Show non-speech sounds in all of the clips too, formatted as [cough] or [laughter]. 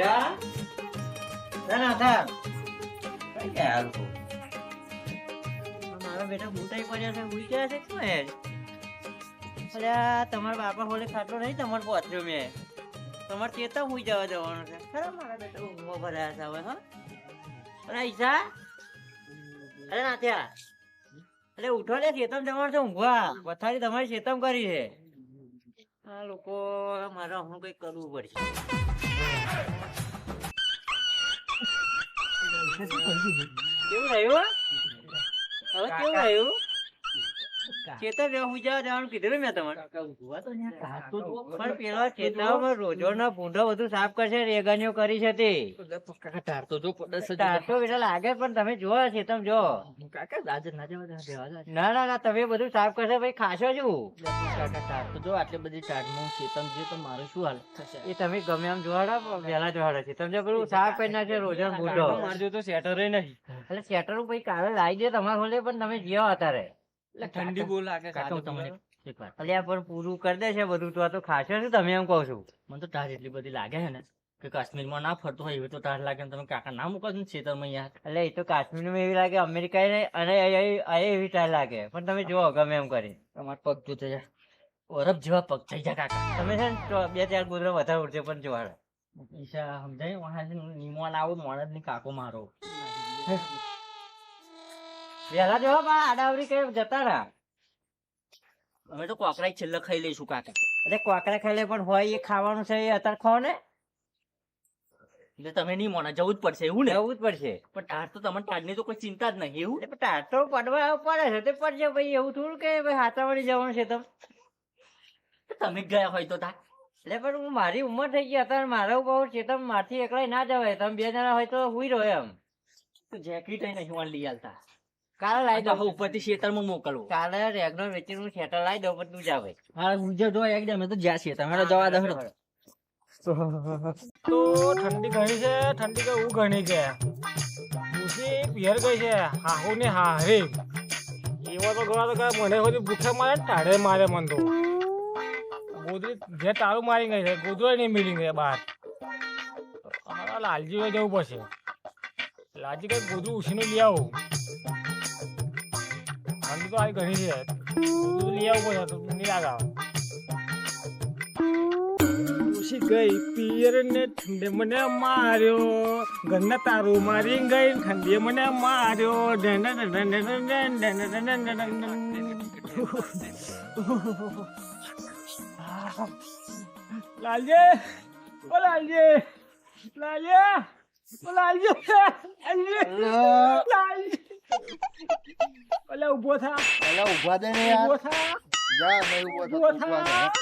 ઈશા ના થા કઈ ગયા આ લોકો મારા બેટા બુટાઈ પડ્યા છે, ઉઈ ગયા છે શું હે? અલ્યા તમારા બાપા હોલે ખાટલો નહીં, તમારે પહોંચ્યો મેં. તમારે ચેતા હુઈ જવા જવાનું છે. ખરા ઊંઘમાં ભરાયા છે હવે, હા. અરે, ઈશા. અરે અરે, ઉઠો ચેતમ જવાનું છે ઊંઘવા. પથારી તમારી ચેતમ કરી છે. આ લોકો, મારે હું કઈ કરવું પડશે. chú sắp hiểu á. Ờ, chú hiểu. રહ્યું ચેતર વ્યવ જવા જવાનું કીધું મેં તમારે પણ પેલો ચેતાવમાં રોજોના ભૂંડો બધું સાફ કરશે રેગણીઓ કરી છે તે. ટાટો બેટા લાગે પણ તમે જો ચેતમ જો ના ના ના તમે બધું સાફ કરશે ભાઈ ખાશો શું? જો આટલી બધી ટાટમાં ચેતમ છે તો મારું શું હાલ? થશે એ તમે ગમે આમ જોવાડો વહેલા જોવાડો છે તમે પેલું સાફ કરી નાખે રોજો ભૂંડો. મારજો તો સેટર નહીં. એટલે સેટર પછી કાલે લાવી દે તમારા હોલે પણ તમે જ્યાં અત્યારે. ઠંડી બહુ લાગે કાકા, તમને. એક વાત. અલ્યા પણ પૂરું કરી દેશે બધું. તો આ તો ખાશે શું તમે એમ કહો છો? મને તો તાર એટલી બધી લાગે છે ને કે કાશ્મીરમાં ના ફરતો હોય એવી તો તાર લાગે તમે કાકા ના મૂકો છો ને ખેતરમાં યાર? એટલે એ તો કાશ્મીરમાં એવી લાગે અમેરિકા અને એવી તાર લાગે. પણ તમે જુઓ ગમે એમ કરી. તમારા પગ જો થઈ જાય ઓરફ જેવા પગ થઈ જાય કાકા. તમે છે ને બે ચાર ગુદરો વધારે ઉડશે પણ જોવાડે. ઈશા સમજાય? વહાં નિમોન આવું મોણદની કાકો મારો. વહેલા જો પણ આડાવડી કે જતા રહ્યા અમે તો કોકરા છેલ્લે ખાઈ લઈશું કાકા. અરે કોકરા ખાલે પણ હોય એ ખાવાનું છે એ અત્યારે ખાઓ ને એટલે તમે નહીં મોના જવું જ પડશે એવું ને? જવું જ પડશે. પણ તાર તો તમને તારની તો કોઈ ચિંતા જ નહીં એવું? તાર તો પડવા પડે છે તે પડશે ભાઈ એવું થોડું કે ભાઈ હાથાવાળી જવાનું છે તમે તમે ગયા હોય તો તા. એટલે પણ હું મારી ઉંમર થઈ ગઈ અત્યારે મારા બહુ છે તમે મારથી એકલા ના જવાય તમે બે જણા હોય તો હુઈ રહ્યો એમ. તો જેકેટ નહીં વાન લઈ આલતા. કાલે લાવી તો દો ઉપરથી ખેતરમાં મોકલું કાલે રેગનો વેચીનું શેતર લાવી દો પણ તું જાવે હા ગુજર જો એકદમ તો જ્યાં શેતર તમે જવા દો તો ઠંડી ઘણી છે ઠંડી કઈ હું ઘણી છે. ભૂસી પિયર ગઈ છે હાહુ ને હારે એવા તો ગયો તો કે મને બધી ભૂખે મારે ને ટાઢે મારે મન તો. ગોદરી જે તારું મારી ગઈ છે ગોદરો નહીં મિલી ગઈ બહાર લાલજી હોય જવું પડશે. લાલજી કઈ ગોદરું ઉછીને લઈ આવું. તો આવી ઘણી રહે તું લઈ આવું તો નહીં લાગાવ ઘૂસી ગઈ પિયર ને ઠંડે મને માર્યો ઘરના તારું મારી ગઈ ઠંડે મને માર્યો લાલજે ઓ લાલજે લાલજે ઓ લાલજે લાલજે લાલજે થા. અલા ઊભા દે ને યાર. ઊભો થા. જા નહીં ઊભો તો ઊભો ઊભા થા.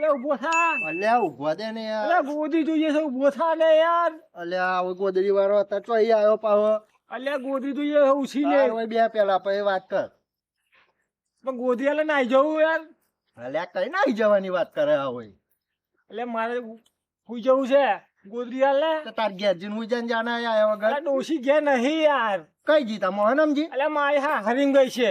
દે ઓલે થા. અલ્યા ઊભા દે ને યાર. અલ્યા ગોદી જોઈએ છે ઊભો થા ને યાર. અલ્યા હવે ગોદડી વાળો હતા તો અહીં આવ્યો પાહો. અલ્યા ગોદી જોઈએ છે ઉછી લે. હવે બે પેલા પછી વાત કર. પણ ગોદી આલે નાઈ જવું યાર. અલ્યા કઈ નાઈ જવાની વાત કરે આ હોય? એટલે મારે હુઈ જવું છે ગોદરી હાલ ને તાર ઘેર જઈને હું જઈને જાના આવ્યા વગર. ડોશી ગયા નહીં યાર. કઈ જીતા મોહનમજી? અલ્યા મારી હા હરીંગ ગઈ છે.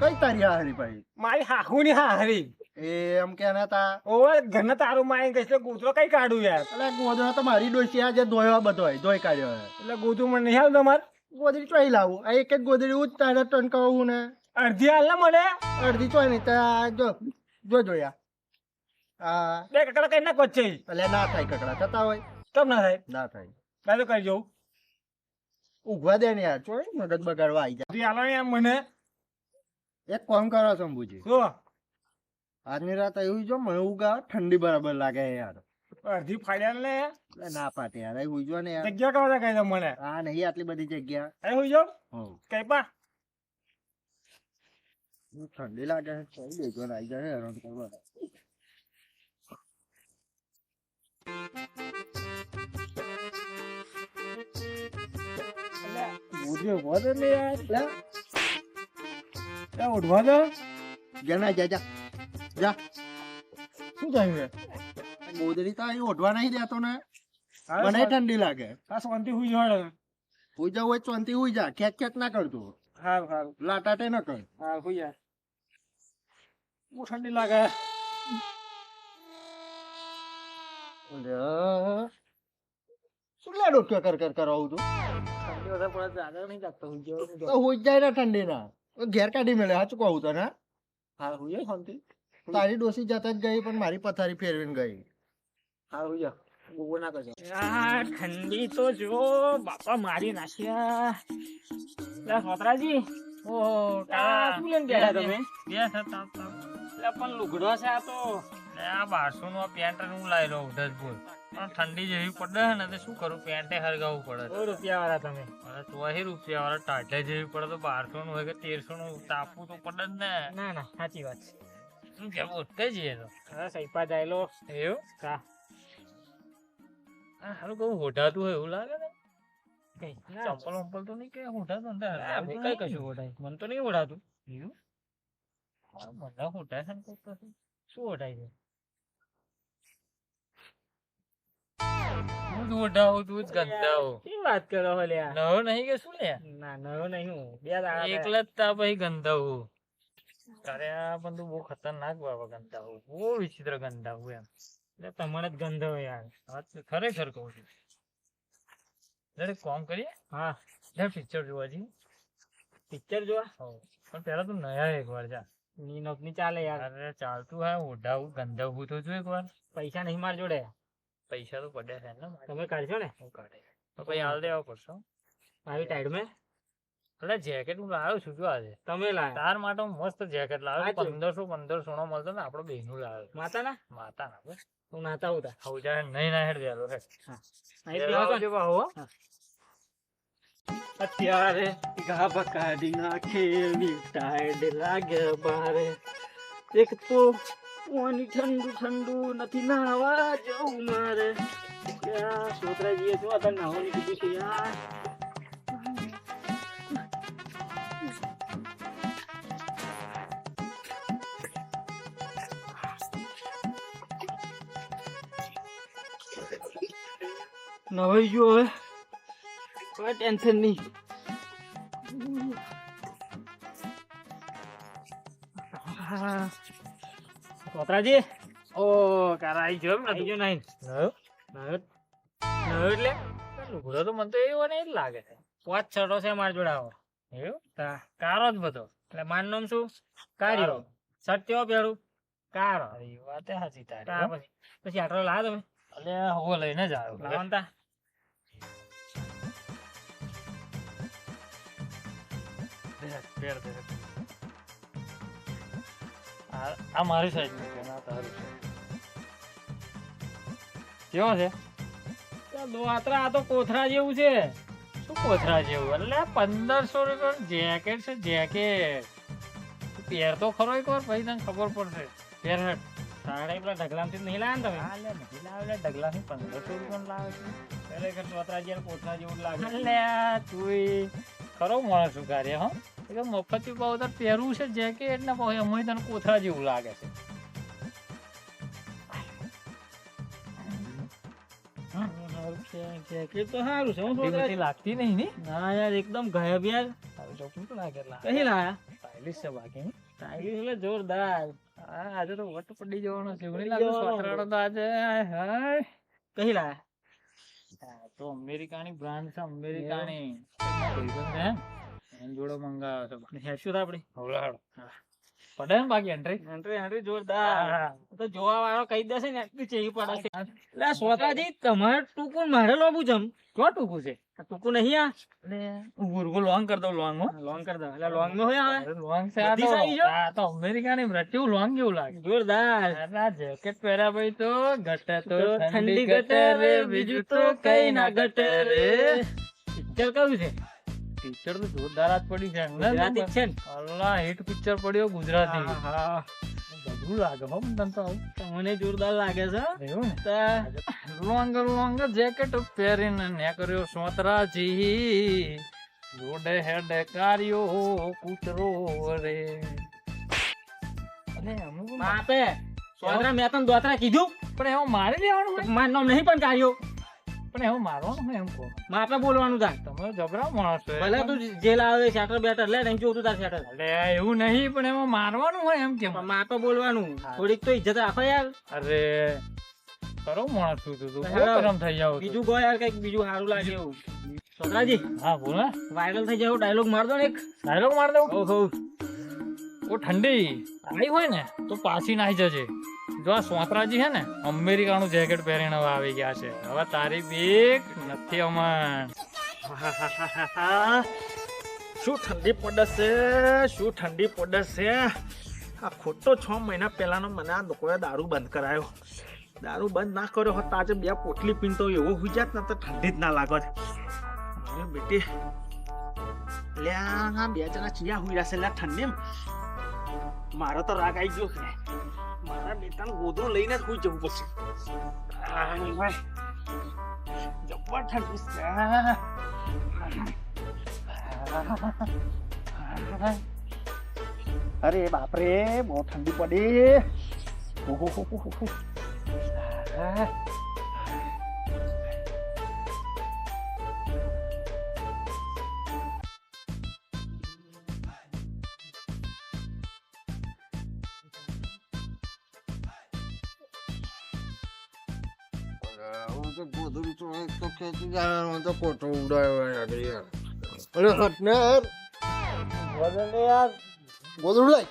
કઈ તારી હા હરી ભાઈ? મારી હાહુની હા હરી એ એમ કે ના તા. ઓવે ઘરના તારું મારી ગઈ છે ગોદરો કઈ કાઢું યાર? એટલે ગોદડો તો મારી ડોસી આજે ધોયો બધો ધોઈ કાઢ્યો એટલે ગોદરું મને નહીં હાલ તમારે ગોદડી ચોઈ લાવું. આ એક જ ગોદડી હું જ તારે ટનકાવું ને. અડધી હાલ ને મને. અડધી ચોઈ નહીં તો જો જો જોયા. હા બે કકડા કઈ નાખો છે. અલ્યા ના થાય કકડા થતા હોય. કેમ ના થાય? ના થાય. તો કરી જવું ઉભવા દે ને યાર. ચોઈ મગજ બગાડવા આવી જાય? હાલો ને યાર મને. એક કોમ કરો શંભુજી. શું? આજની રાત એવું જો મને ઉગા ઠંડી બરાબર લાગે યાર. અડધી ફાડ્યા ને એટલે ના પાટે યાર. અહીં હુઈ જો ને યાર. જગ્યા કવા કહી દો મને. હા નહીં આટલી બધી જગ્યા. અહીં હુઈ જો. કઈ પા. ઠંડી લાગે છે. દેજો ને આવી જાય હેરાન કરવા ગોદરી ઊભો ને યાર લે. ઉઠવા દે. જા જા જા. જા. શું થયું છે? ગોદડી તો અહીં ઓઢવા નહીં દેતો ને. મને ઠંડી લાગે. આ શાંતિ હુઈ જોડે હુઈ જાવ હોય ચોંતી હુઈ જા. ખેંચ ખેંચ ના કરતું હાલ હાલ લાટાટે ન કર. હાલ હુઈ જા. બહુ ઠંડી લાગે. અલ્યા. ડોક્યો કર કર કરાવું પડે તો આગળ નહીં લાગતો હું ગયો નહીં તો હોઈ જાય ને ઠંડી ના ઘેર કાઢી મેળે સાચું કહું તને? હા હું જાય શાંતિ. તારી ડોસી જતા જ ગઈ પણ મારી પથારી ફેરવીને ગઈ. હા હું જા. બહુ ના કરજો. ઠંડી તો જો બાપા મારી નાખ્યા. લે સોતરાજી ઓહો આ શું લઈને ગયા તમે? બે હતા લે પણ લુગડો છે આ તો. આ બારસો નું પેન્ટ હું લાવી લઉં ધજપુર પણ ઠંડી જેવી પડે છે ને તો શું કરું? પેન્ટે હરગાવવું પડે સો રૂપિયા વાળા તમે. ચોહી રૂપિયા વાળા ટાઢે જેવી પડે તો બારસો નું હોય કે તેરસો નું તાપવું તો પડે જ ને. ના ના સાચી વાત છે. શું કેવું બોલતે જઈએ તો? હવે સૈપા જાયલો એવું? હા આ હારું કહું હોઢાતું હોય એવું લાગે ને? કઈ ચંપલ વંપલ તો નહીં કે ને ભાઈ કઈ કશું ઓઢાય. મને તો નહીં ઓઢાતું. એવું? મને હોઢાય છે. શું હોઢાય છે? હું જ તું જ ગંધાવું. શું વાત કરો હો લ્યા? નવો નહીં કે શું લે ના નવો નહીં હું. બે દાડા એકલા જ તા પછી ગંધાવું. તારે આ પણ તું બહુ ખતરનાક બાબા ગંધાવું. બહુ વિચિત્ર ગંધાવું એમ. એટલે તમને જ ગંધ હોય યાર ખરેખર કહું છું. એક કામ કરીએ. હા. જરા પિક્ચર જોવા જઈએ. પિક્ચર જોવા? હો પણ પેલા તો નયા એક વાર જા. ની નોકની ચાલે યાર. અરે ચાલતું હા ઓઢાવું ગંધાવું તો જો એક વાર પૈસા નહીં માર જોડે. પૈસા તો પડ્યા છે ને તમે કાઢશો ને? હું કાઢે તો પછી હાલ દેવા પડશે આવી ટાઈડ મેં? એટલે જેકેટ હું લાવ્યો છું જો આજે. તમે લાયા તાર માટે મસ્ત જેકેટ લાવ્યો. પંદરસો પંદરસો નો મળતો ને આપણો બેનું લાવ્યો માતા માતાના? માતા બસ. નાતા ઉતા હવે નહીં ના હેડ. અત્યારે ગા બકાડી નાખે ટાઈડ લાગે બારે. એક તો પાણી ઠંડુ ઠંડુ નથી નાવા જવું મારે. ક્યાં છોકરાજીએ જો અત્યારે નાવાની કીધું છે યાર. નવાઈ ગયો હવે. કોઈ ટેન્શન નહીં. કોતરાજી? ઓ કારા આઈ ગયો આઈ ગયો નહીં નયો? નયો? નયો એટલે? લુગડો તો મને તો એવો નહીં જ લાગે છે. પાંચ છડો છે મારા જોડે આવો એવું? તા કારો જ બધો. એટલે મારું નામ શું? કાઢ્યો શર્ટ કેવો પહેરું? કાળો અરે એ વાત સાચી તારી હો. પછી. આટલો લાવો તમે? અલે હોવો લઈને જ આવ્યો. લાવો તા પેર દે આ મારી સાઈડનું છે ને તારું છે કેવો છે દોતરા આ તો કોથરા જેવું છે શું કોથરા જેવું એટલે પંદરસો રૂપિયા જેકેટ છે જેકેટ પહેર તો ખરો એક વાર પછી તને ખબર પડશે પહેર સાડા પેલા ઢગલામથી નહીં લાવે ને લે નહીં લાવે લે ડગલાથી પંદરસો રૂપિયા લાવે છે તમે ખરેખર ચોતરા જેવું કોથરા જેવું લાગે અલ્યા તું ખરો માણસ શું કાર્ય હો એ તો મફતી પાવડર પહેરવું છે જેકેટ ને પછી અમે તને કોથળા જેવું લાગે છે. જેકેટ તો સારું છે. હું ઠંડી લાગતી નહીં ને? ના યાર એકદમ ગાયબ યાર. તારું ચોખ્ખું લાગે એટલે. લાયા? સ્ટાઇલિશ છે બાકી. ટાઈગર એટલે જોરદાર. હા આજે તો વટ પડી જવાનો છે. એવું. સોતરાનો તો આજે હાય હાય. લાયા? તો અમેરિકાની બ્રાન્ડ છે અમેરિકાની. એની જોડે મંગાવ્યો છે હેડશું તો આપણે હવલાડો. પડે ને બાકી એન્ટ્રી એન્ટ્રી એન્ટ્રી જોરદાર. તો જોવા વાળો કહી દેશે ને એટલી ચેવી પડે છે. એટલે સ્વતાજી તમારે ટૂંકું મારે લોબું જમ. ક્યાં ટૂંકું છે? ટૂંકું નહીં આ. ઉભું ઉભું લોંગ કરી દઉં લોંગ હો. લોંગ કરી દો એટલે લોંગ નો હોય આવે લોંગ છે આ તો. સાઈઝો? આ તો અમેરિકાની બ્રાન્ડ. કેવું લોંગ કેવું લાગે? જોરદાર. આ જેકેટ પહેરા ભાઈ તો ઘટે તો તો ઠંડી ઘટે રે બીજું તો કઈ ના ઘટે રે. પિક્ચર કયું છે? પિક્ચર તો જોરદાર જ પડી છે. ગુજરાતી છે ને? અલ્લા હિટ પિક્ચર પડ્યો ગુજરાતી. હા. બધું લાગે હો મને તો. તમને જોરદાર લાગે છે? એવું ને? લોંગ લોંગ જેકેટ પહેરીને ને કર્યો સોતરાજી. જોડે હેડે કાર્યો કૂતરો રે. અને અમુક માપે સોતરા મેં તને દોતરા કીધું? પણ એવો મારી લેવાનું મારું નામ નહીં પણ કાઢ્યો પણ એવું મારવાનું હોય એમ કહો. માપે બોલવાનું થાય. તમે જબરા માણસ છો ભલે તું જેલ આવે શેટર બેટર લે એમ જોતું તાર શેટર. લે એવું નહીં પણ એમાં મારવાનું હોય એમ કે. પણ બોલવાનું. થોડીક તો ઇજ્જત રાખો યાર. અરે કરો માણસ છું તું ગરમ થઈ જાવ બીજું કહો યાર કંઈક બીજું સારું લાગે એવું. છોકરાજી હા બોલ ને. વાયરલ થઈ જાવ ડાયલોગ માર દો ને એક. ડાયલોગ માર દો હો હો ઓ ઠંડી. આવી હોય ને તો પાછી નાહી જજે. જો આ સોંતરાજી છે ને, અમેરિકાનું જેકેટ પહેરીને હવે આવી ગયા છે. હવે તારી બીક નથી અમાન. [laughs] શું ઠંડી પડશે? શું ઠંડી પડશે? આ ખોટો છ મહિના પહેલાનો મને આ લોકોએ દારૂ બંધ કરાયો. દારૂ બંધ ના કર્યો હોત આજે બે પોટલી પીનતો એવો હોઈ જાત ને તો ઠંડી જ ના લાગત. અરે બેટી, લ્યા બે જણા ચિયા હુઈ રહ્યા છે, લ્યા ઠંડી મારો તો રાગ આવી ગયો મારા બેટાનું ગોદરું લઈને જ હુઈ જવું પડશે. જબ્બર ઠંડી અરે બાપરે, બહુ ઠંડી પડી. હો તો ગોદડું તો એક તો ખેંચી જાય હું તો કોઠો ઉડાયો યાર યાર. અરે હટ ને યાર વજન યાર. ગોદડું લઈ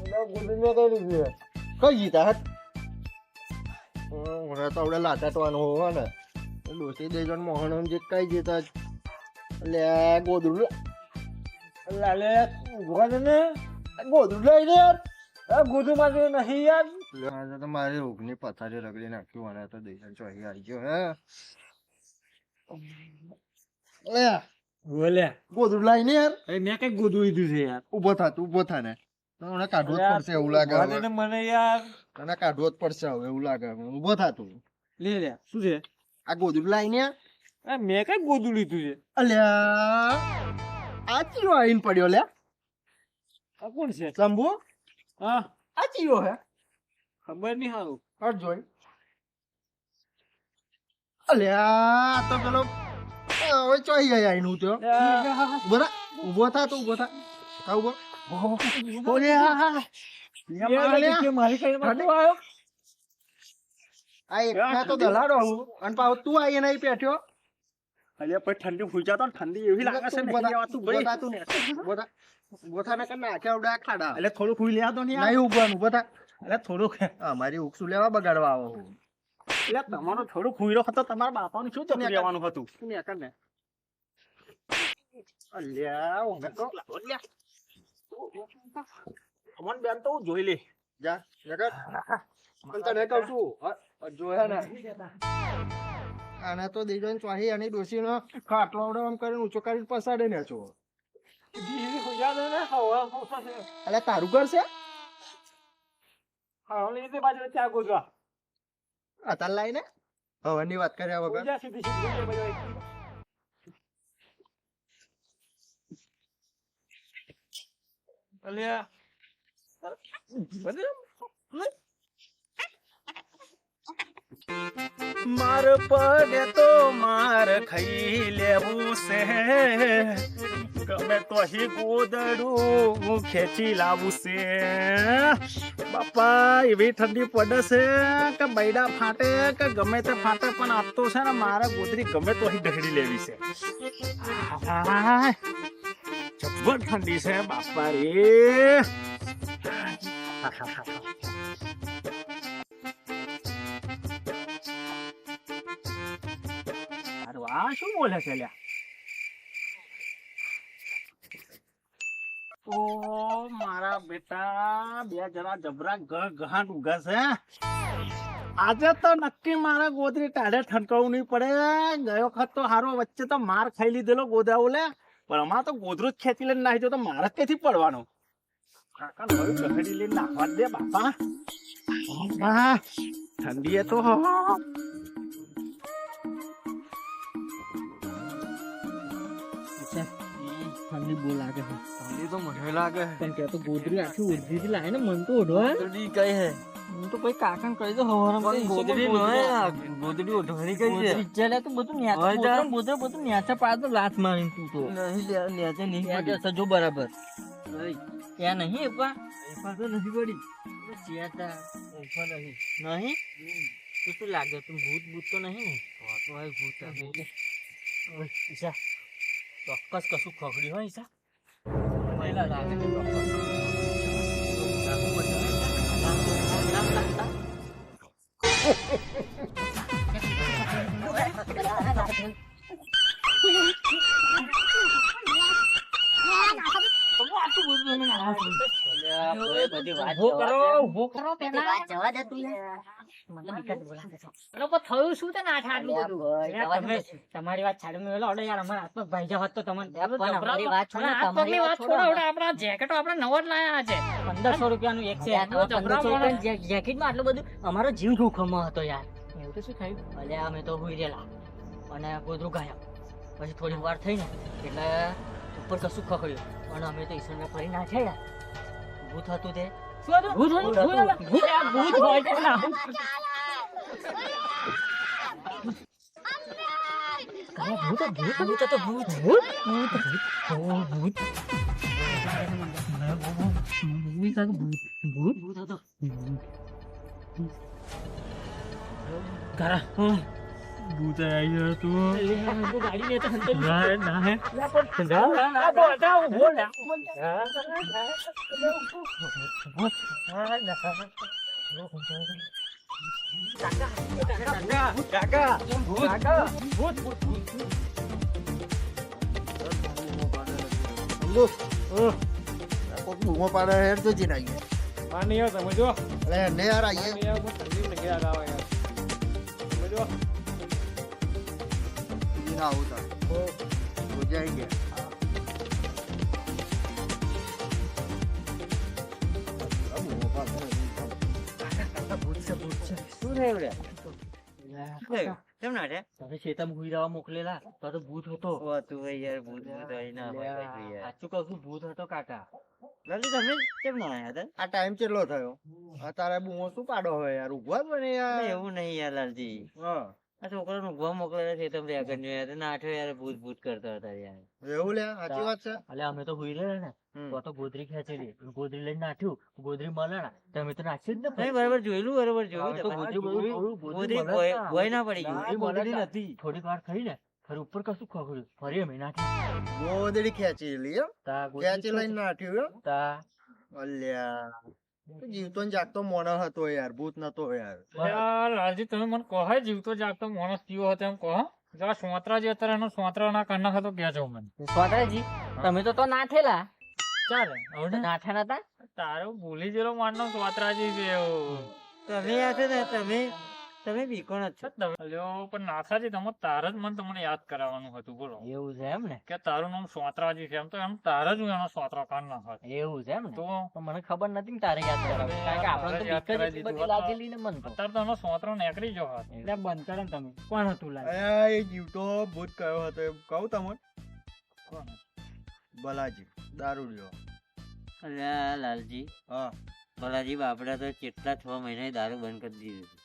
એટલે ગોદડું મેં કઈ લીધું કઈ જીતા હટ. મને તો લાટાટવાનું ને ડોસી મોહન જે કઈ જીતા એટલે ગોદડું લે એટલે લે ગોદડું ને. ગોદડું લઈ લે યાર. આ ગોદડું માં નહીં યાર. તો મારી ઊંઘની પથારી રગડી નાખ્યું અને તો દેશન ચોહી આવી ગયો હે. લે બોલે. ગોદડું લાઈને યાર. અરે મેં કઈ ગોદું લીધું છે યાર. ઊભો થા તું ઊભો થા ને. તો કાઢવો જ પડશે એવું લાગે વાંધો હવે. મને યાર. તને કાઢવો જ પડશે હવે એવું લાગે હવે. થા તું. લે લે શું છે? આ ગોદડું લાઈને યાર. મેં કઈ ગોદું લીધું છે. અલ્યા આ આઈને પડ્યો લે. આ કોણ છે? શંભુ? હા. આ હે. ખબર નહીં હારું. હટ જોઈ. અલ્યા આ તો પેલો હવે ચોઈ જાય આઈનું તો. બરા ઊભો થા તું ઊભો થા. થા ઊભો. ઓલે મારી કઈ. આ એકલા તો દલાડો હું અને પાછો તું આઈને અહીં બેઠ્યો અલ્યા પછી ઠંડી હુઈ જાતો ને ઠંડી એવી લાગે છે ને ઊભો તું ઊભો ભાઈ. થા તું ને. કે ઉડા ખાડા. એટલે થોડું ફૂઈ દો નહીં ઊભો ને, ઊભો થા. એટલે થોડુંક અમારી ઉકસુ લેવા બગાડવા આવો. હું એટલે તમારો થોડું ખુઈરો હતો તમારા બાપાનું શું તમને લેવાનું હતું? તું ને. કરને અલ્યા ઓમે તો. અમન બેન તો હું જોઈ લે. જા જગત પણ તને કહું છું જોયા ને. આને તો દેજો ચોહી અને ડોસીનો ખાટલો આવડે આમ કરીને ઊંચો કરીને પસાડે ને છો. એટલે તારું ઘર છે? હા બાજુ ત્યાં ગોદવા અત્યારે લાઈને? હવાની વાત કર્યા વગર ખોજા સીધી સીધી ગોદવા અલ્યા. માર પડે તો માર ખાઈ લેવું છે. ગમે તો હી ગોદડું ખેંચી લાવું છે. બાપા, એવી ઠંડી પડે છે કે બૈડા ફાટે કે ગમે તે ફાટે, પણ આપતો છે ને મારે ગોદરી ગમે તો હી ઢગડી લેવી છે. જબ્બર ઠંડી છે બાપા રે. આ શું બોલે છે લ્યા? ઓ મારા બેટા બે જરા જબરા ગહ ગહાટ ઉગા છે. આજે તો નક્કી મારા ગોદરી ટાઢે ઠનકાવું નહીં પડે. ગયો વખત તો હારો વચ્ચે તો માર ખાઈ લીધેલો ગોદાઓ લે. પણ હમણાં તો ગોદરું જ ખેંચી લઈને જો તો મારે ક્યાંથી પડવાનું? કાકા નવી ગહડી લઈને નાખવા દે બાપા, ઠંડી એ તો ઠંડી બહુ લાગે છે. ઠંડી તો મને લાગે પણ કે તો ગોદરી આખી ઉર્ધીથી લાવે ને મન તો ઓઢવા. ગોદડી કઈ હે હું તો કોઈ કાકા કહી દો હવારમાં પણ ગોદડી નહીં ગોદડી ઓઢવાની કઈ છે? ચાલે તો બધું ન્યાચા. બોતરા બોતરા બધું ન્યાચા પાડ તો લાત મારીને તું તો. નહીં લે નેચે નહીં ન્યાચા પડી. સજો બરાબર. ત્યાં નહીં એપા એફા તો નથી પડી. ચેતા એફા નહીં. નહીં? તું શું લાગે? તું ભૂત ભૂત તો નહીં ને? તો હોય ભૂત. ઓય, ઈશા ચોક્કસ કશું ખગડ્યું હોય સા પહેલા લાગે છે ચોક્કસ. [laughs] [laughs] [laughs] લાગુ પડશે હો, ઈશા. લાગ, લાગ, લાગ, લાગ, લાગ. અલ્યા, કોઈ બધી વાત ઊભો જવા કરો દે. ઊભો કરો પેલા જવા દે તું મને. તમારી વાત છાડ યાર અમારા ભાઈ જાવ તો તમને વાત છોડો, તમારી વાત વાત છોડો છોડો. આપણા જેકેટો આપણે નવો જ લાયા છે. પંદરસો રૂપિયાનું એક છે. તો જેકેટમાં આટલું બધું અમારો જીવ જોખમમાં હતો યાર. એવું તો શું થયું? અલ્યા અમે તો હુઈ અને ગોદરું ગાયા પછી થોડી વાર થઈ ને એટલે ઉપર કશું ખખડ્યું. અને અમે તો ઈશ્વરને ફરી નાખે યાર ભૂત હતું તે. શું ભૂત હતું. ભૂત ભૂત હોય છે ને. ભૂત ભૂત. ભૂત? હતો ભૂત ભૂત. ભૂત હતો. ભૂત આવી ગયો તું ગાડી લેતો હતો. ના ના હે ના ના બધા ઊભો લે સમજો આ કોક બૂમો પાડે હેડ તો જીના ગયા માની યાર તમે જો અરે ને યાર આઈએ માની યાર હું ઠંડી લગી આગાવ યાર તમે તમે होता હુઈ રહેવા મોકલેલા તો તો ભૂત હતો. યાર ભૂત હતો ભૂત હતો કાકા. લાલી તમે કેમ ના આયા હતા આ ટાઈમ કેટલો થયો? અત્યારે તારે બૂમો શું પાડો હોય યાર ઊભા બને યાર. એવું નહીં યાર લાલજી. હા. આ છોકરાને ઊંઘવા મોકલેલા છે તમે આગળ જોયા ના આઠો યાર ભૂત ભૂત કરતા હતા યાર. એવું લે સાચી વાત છે? એટલે અમે તો હુઈ રહ્યા ને. તો તો ગોદરી ખેંચેલી. ગોદરી લઈને નાઠ્યું. ગોદરી મળે ને તો તો નાખ્યું જ ને બરાબર જોયેલું બરાબર જોયું તો ગોદરી ગોદરી ગોદરી ભોય ના પડી ગયું. ગોદરી નથી. થોડીક વાર થઈ ને ફરી ઉપર કશું ખોખડ્યું ફરી અમે નાખ્યું. ગોદડી ખેંચેલી તા ખેંચી લઈને નાઠ્યું તા. અલ્યા. જીવતો જાગતો મોણસ હતો યાર ભૂત નતો યાર. યાર, લાલજી તમે મને કહો જીવતો જાગતો માણસ કેવો હતો એમ કહો જો આ અત્યારે એનો સોંતરા ના કાઢ નાખે તો કહેજો મને. સ્વાતરાજી તમે તો તો નાઠેલા ચાલે હવે નાઠા નતા? તારો ભૂલી ગયેલો મારનો સોતરાજી છે એવું. તમે યાદ ને તમે તમે બીકોણ જ છો અલ્યો પણ નાથાજી તમે તાર જ મને તમને યાદ કરાવવાનું હતું બોલો. એવું છે એમ ને? કે તારું નામ સોત્રાજી છે એમ તો એમ તાર જ હું એનો સોતરા કાઢ નાખત એવું છે એમ ને? તો મને ખબર નથી ને તારે યાદ કરાવવું કારણ કે આપણે તો યાદ કરાવી દીધું. લાગેલી ને મન અત્યારે તો એનો સોત્રો નીકળી જો હોત એટલે બંધ કરો ને તમે. કોણ હતું લાગે એ જીવતો ભૂત કયો હતો એમ. કહું તમને? કોણ? બલાજી દારૂડિયો. અલ્યા લાલજી. હા. ભલાજી બાપડા તો કેટલા છ મહિના દારૂ બંધ કરી દીધું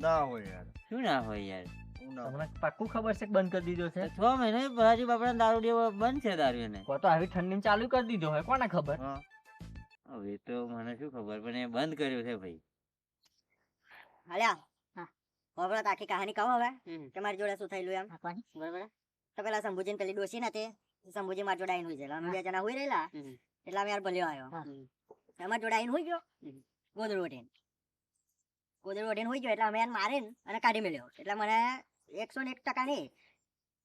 ના હોય યાર. શું ના હોય યાર? તમને પાક્કું ખબર છે કે બંધ કરી દીધો છે? છ મહિને હજી બાપડા દારૂ બંધ છે દારૂ ને તો આવી ઠંડી ચાલુ કરી દીધો હોય કોને ખબર? હવે તો મને શું ખબર પણ એ બંધ કર્યો છે ભાઈ. અલ્યા હા. બાપડા તો આખી કહાની કહો હવે તમારી જોડે શું થયેલું એમ? બરાબર? તો પેલા શંભુજી પેલી ડોસી નથી શંભુજી માર જોડે આઈને હોય છે અમે બે જણા હોય રહેલા એટલે અમે યાર ભલ્યો આવ્યો. એમાં જોડે આઈને હુઈ ગયો. ગોદડ ઓઢીને ગોદડું ઓઢીને હુઈ ગયો એટલે અમે એને મારીને અને કાઢી મેળ્યો એટલે મને એકસો ને એક ટકા નહીં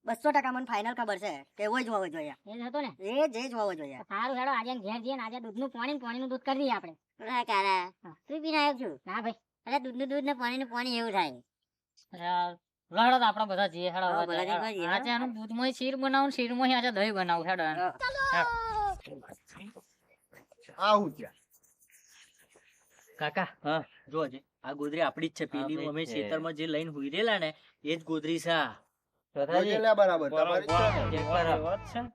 બસો ટકા મને ફાઇનલ ખબર છે કે એવો જ હોવો જોઈએ. એ જ હતો ને? એ જ જ હોવો જોઈએ. સારું હેડો આજે ઘેર જઈએ ને આજે દૂધનું પાણી ને પાણીનું દૂધ કરી દઈએ આપણે. હા. કારા તું પીને આવ્યો છું. ના ભાઈ. અરે દૂધનું દૂધ ને પાણીનું પાણી એવું થાય. લડો તો આપણે બધા જઈએ હેડો. આજે આનું દૂધમાં શીર બનાવું શીરમાં આજે દહીં બનાવું હેડો આવું ત્યાં કાકા હા જો છે આ ગોદરી આપડી જ છે પેલી અમે ખેતરમાં જે લઈને હુઈરેલા ને એ જ ગોદરી છે બરાબર. તમારી ને? વાત છે ને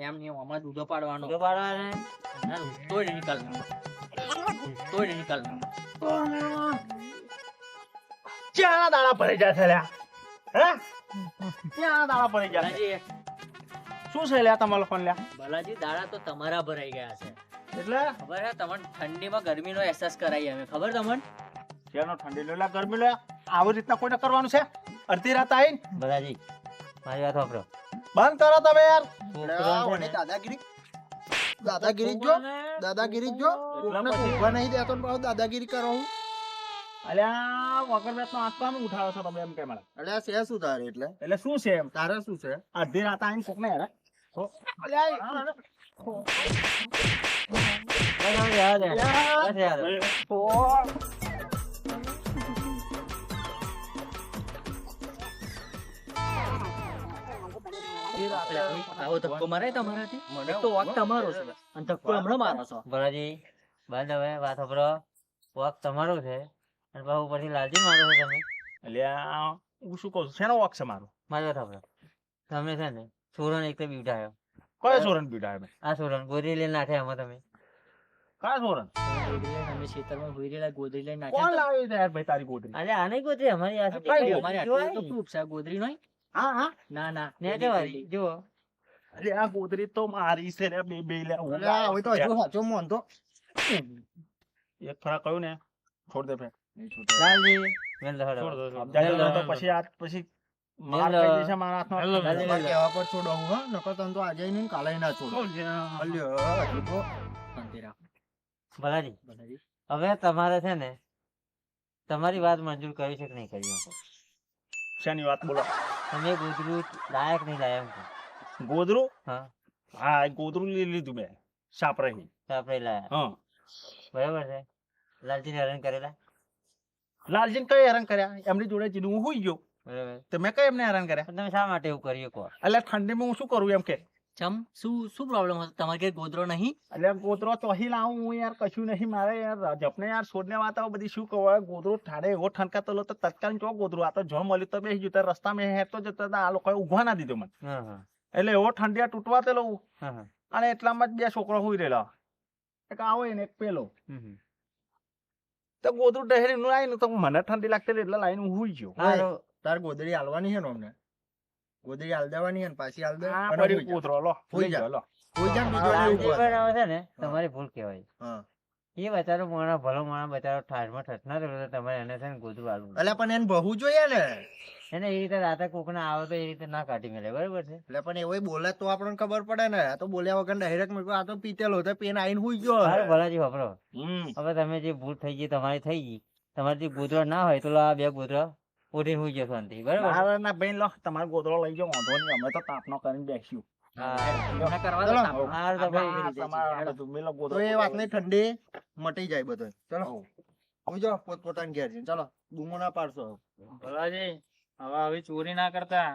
એમ નહીં ઉધો પાડવાનો. દૂધો પાડવાનો તોડ નીકળ તોડ નીકળ ચાના દાડા ભરાઈ જાય છે લ્યા? હે? ચાના દાડા જાય છે. શું છે લ્યા તમારો ફોન લ્યા? ભલાજી દાડા તો તમારા ભરાઈ ગયા છે. એટલે? ખબર છે તમને ઠંડીમાં ગરમીનો અહેસાસ કરાવી અમે ખબર તમને? શેનો ઠંડી લો ગરમી લો આવી રીતના કોઈને કરવાનું છે? અડધી રાત આવીને? ભલાજી મારી વાત વાપરો. બંધ કરો તમે યાર. દાદાગીરી. દાદાગીરી જો દાદાગીરી જો. કોકને ઊભા નહીં દેતો ને પાછો દાદાગીરી કરો હું. અલ્યા વગર ઉઠાવો છો તમે એમ કે મને. અલ્યા છે શું તારે એટલે. એટલે શું છે એમ? તારે શું છે? અડધી રાત આવીને કોકને હેરાન? હો. અલ્યા આવો ધક્કો મારે તમારાથી. એક તો વાક તમારો છે. અને ધક્કો હમણાં મારો છો? ભલાજી બંધ હવે વાત સાંભળો. વાક તમારો છે. અને પાછું ઉપરથી લાલજી મારો છો તમે. અલ્યા હું શું કહું શેનો વોક છે મારો? મારી વાત તમે છે ને સોરણ એક તો બીવડાયો. કયો સોરન પીડા અમે આ સોરણ ગોદરી લઈને નાખે આમાં તમે. કયા સોરન? તમે ખેતરમાં હોઈ રહેલા ગોદરી લઈને કોણ લાવી યાર ભાઈ તારી ગોદરી? અરે આ નહીં ગોદરી? અમારી આ અમારી તો છે ગોદરી નહીં? હા હા. ના ના. ને કેવાય જુઓ. અરે આ ગોદરી તો મારી છે રે બે બે લે હું એટલે આ હવે તો હજુ સાચો મોન તો. એક ફરા કહ્યું ને છોડ દે ફેર. લાલજી. મેલ દો છોડ દો, છોડ દો. જાય તો પછી આ પછી માર કઈ દેશે મારા હાથમાં. કહેવા પર છોડો હું? હા નકર તને તો આજે નહીં કાલે ના છોડો. અલ્યો હજી તો. શાંતિ રાખો. ભલાજી હવે તમારે છે ને તમારી વાત મંજૂર કરી છે કે નહીં કરી? શકો શેની વાત બોલો? તમે ગોદરું લાયક નહીં લાયા છો. ગોદરું હા. હા ગોદરું લઈ લીધું મેં સાપરાઈ આપણે લાયા. હા. બરાબર છે. લાલજીને હેરાન કરેલા? લાલજીને કઈ હેરાન કર્યા? એમની જોડે જીનું હું હોઈ ગયો. બરાબર. તો મેં કઈ એમને હેરાન કર્યા? તમે શા માટે એવું કરીએ કહો? એટલે ઠંડીમાં હું શું કરું એમ કે? ચમ? શું શું પ્રોબ્લેમ હતો તમારે કે ગોદરો નહીં? એટલે ગોદરો અહીં લાવું હું યાર કશું નહીં મારે યાર જપને યાર છોડને વાત આવો બધી શું કહો ગોદરો ઠાડે એવો ઠનકાતો લો તો તત્કાલીન ચો ગોદરો આ તો જો મળ્યું તો બેસી જતો રસ્તામાં હેરતો જતો હતો, આ લોકોએ ઊભા ના દીધો મને. એટલે એવો ઠંડિયા તૂટવા તેલો હા હા. અને એટલામાં જ બે છોકરો હુઈ રહેલા. એક આવો એને એક પેલો. તો ગોદરું ડહેરી નું આવીને તો મને ઠંડી લાગતી એટલે લાઈન હું હુઈ ગયો. તાર ગોદરી હાલવાની છે ને અમને? ગોદડી હાલ દેવાની અને પાછી હાલ દે. અને પડી હુઈ લો હુઈ જા. લો. ફૂઈ જા ને બીજો થાય. આવે છે ને તમારી ભૂલ કહેવાય. હા. એ બચારો મોણા ભલો મોણા બચારો ઠાઠમાં ઠઠના રહ્યો તો તમારે એને છે ને ગોદરું આલવું એટલે પણ એને બહુ જોઈએ ને. એને એ રીતે રાતે કોકના આવે તો એ રીતે ના કાઢી મેલે બરાબર છે? એટલે પણ એવો બોલે તો આપણને ખબર પડે ને. આ તો બોલ્યા વગર ડાયરેક્ટ મેં આ તો પીતેલો તો પેન આઈને હુઈ ગયો અરે ભલાજી વાપરો. હવે તમે જે ભૂલ થઈ ગઈ તમારી થઈ ગઈ. તમારી જે ગોદરો ના હોય તો લો આ બે ગોદરા ઉઠીને હું જશો શાંતિ બરાબર મારા ના બેન લો તમારો ગોદડો લઈ જાઓ વાંધો નહીં અમે તો તાપનો કરીને બેસ્યું ભાઈ ઠંડી મટી જાય બધો ચલો હુઈ પોતપોતાની ઘેર ચલો બૂમો ના પાડશો ભલાજી હવે આવી ચોરી ના કરતા.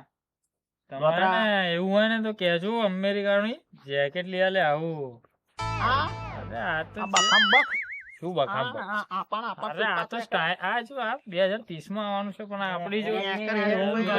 તમારે એવું હોય ને તો કેજો અમેરિકાની જેકેટ લઈ આલે આવું. આ તો બખ શું બખામ પણ આ આ તો આ જો આ બે હજાર ત્રીસમાં આવવાનું છે પણ આપણી જો